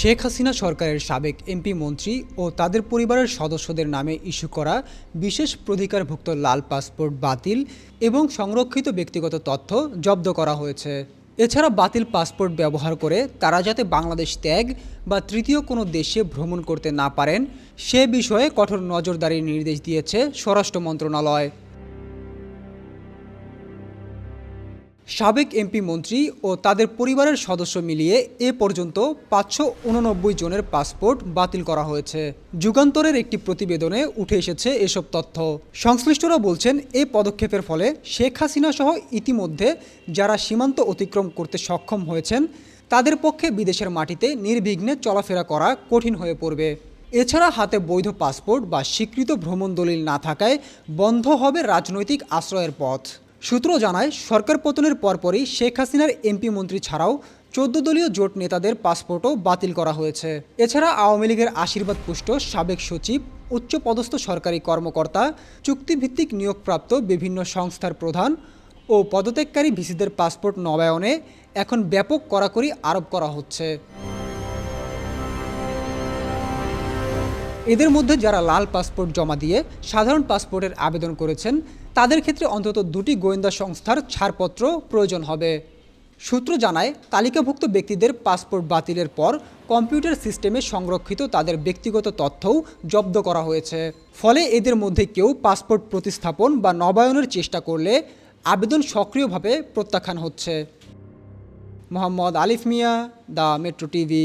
শেখ হাসিনা সরকারের সাবেক এমপি মন্ত্রী ও তাদের পরিবারের সদস্যদের নামে ইস্যু করা বিশেষ প্রধিকারভুক্ত লাল পাসপোর্ট বাতিল এবং সংরক্ষিত ব্যক্তিগত তথ্য জব্দ করা হয়েছে। এছাড়া বাতিল পাসপোর্ট ব্যবহার করে তারা যাতে বাংলাদেশ ত্যাগ বা তৃতীয় কোনো দেশে ভ্রমণ করতে না পারেন, সে বিষয়ে কঠোর নজরদারির নির্দেশ দিয়েছে স্বরাষ্ট্র মন্ত্রণালয়। সাবেক এমপি মন্ত্রী ও তাদের পরিবারের সদস্য মিলিয়ে এ পর্যন্ত পাঁচশো উননব্বই জনের পাসপোর্ট বাতিল করা হয়েছে। যুগান্তরের একটি প্রতিবেদনে উঠে এসেছে এসব তথ্য। সংশ্লিষ্টরা বলছেন এই পদক্ষেপের ফলে শেখ হাসিনা সহ ইতিমধ্যে যারা সীমান্ত অতিক্রম করতে সক্ষম হয়েছেন, তাদের পক্ষে বিদেশের মাটিতে নির্বিঘ্নে চলাফেরা করা কঠিন হয়ে পড়বে। এছাড়া হাতে বৈধ পাসপোর্ট বা স্বীকৃত ভ্রমণ দলিল না থাকায় বন্ধ হবে রাজনৈতিক আশ্রয়ের পথ। সূত্র জানায়, সরকার পতনের পরপরই শেখ হাসিনার এমপি মন্ত্রী ছাড়াও চোদ্দ দলীয় জোট নেতাদের পাসপোর্টও বাতিল করা হয়েছে। এছাড়া আওয়ামী লীগের আশীর্বাদ পুষ্ট সাবেক সচিব, উচ্চপদস্থ সরকারি কর্মকর্তা, চুক্তিভিত্তিক নিয়োগপ্রাপ্ত বিভিন্ন সংস্থার প্রধান ও পদত্যাগকারী ভিসিদের পাসপোর্ট নবায়নে এখন ব্যাপক কড়াকড়ি আরোপ করা হচ্ছে। এদের মধ্যে যারা লাল পাসপোর্ট জমা দিয়ে সাধারণ পাসপোর্টের আবেদন করেছেন তাদের ক্ষেত্রে অন্তত দুটি গোয়েন্দা সংস্থার ছাড়পত্র প্রয়োজন হবে। সূত্র জানায়, তালিকাভুক্ত ব্যক্তিদের পাসপোর্ট বাতিলের পর কম্পিউটার সিস্টেমে সংরক্ষিত তাদের ব্যক্তিগত তথ্যও জব্দ করা হয়েছে। ফলে এদের মধ্যে কেউ পাসপোর্ট প্রতিস্থাপন বা নবায়নের চেষ্টা করলে আবেদন সক্রিয়ভাবে প্রত্যাখ্যান হচ্ছে। মোহাম্মদ আলিফ মিয়া, দ্য মেট্রো টিভি।